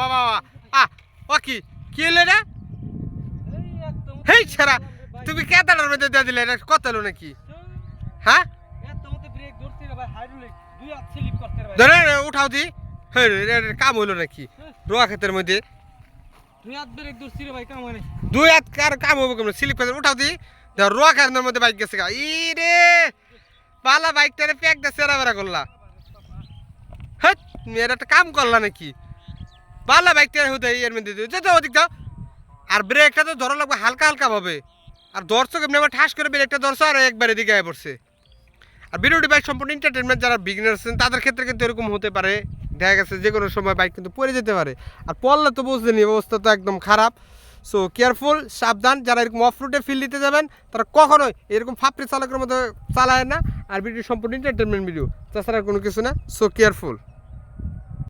বাবা বাবা আ ও কি? কি এলে রে হেই ছাড়া, তুমি কেদারের মধ্যে দিয়ে দিলে, এটা কত এলো নাকি? হ্যাঁ? ধরে উঠাও দি। হে কাম হইল নাকি? রোয়া ক্ষেতের মধ্যে। দুই হাত কার কাম হবে কেমন? স্লিপ করে উঠাও দি। রোয়া খেতের মধ্যে বাইক গেছে গা। ই রে! পালা বাইকটারে প্যাক দিয়ে সেরা বেড়া করলা। হ্যাঁ মেয়েরা একটা কাম করলা নাকি? পালা বাইকটা হতে এর মধ্যে দিয়ে। যেতে ওদিক দাও আর ব্রেকটা তো ধরা লাগবে হালকা হালকা ভাবে। আর দর্শক এমনি আবার ঠাস করে ব্রেকটা ধরছে আর একবার এদিকে আয় পড়ছে। আর ভিডিওটি বাইক সম্পূর্ণ এন্টারটেনমেন্ট যারা বিগিনার আছেন, তাদের ক্ষেত্রে কিন্তু এরকম হতে পারে। দেখা গেছে যে কোনো সময় বাইক কিন্তু পড়ে যেতে পারে। আর পড়লে তো বুঝলেনি অবস্থা তো একদম খারাপ। সো কেয়ারফুল সাবধান। যারা এরকম অফ রুটে ফিল দিতে যাবেন, তারা কখনোই এরকম ফাপড়ি চালকের মতো চালায় না। আর ভিডিও সম্পূর্ণ এন্টারটেনমেন্ট ভিডিও তাছাড়া কোনো কিছু না। So careful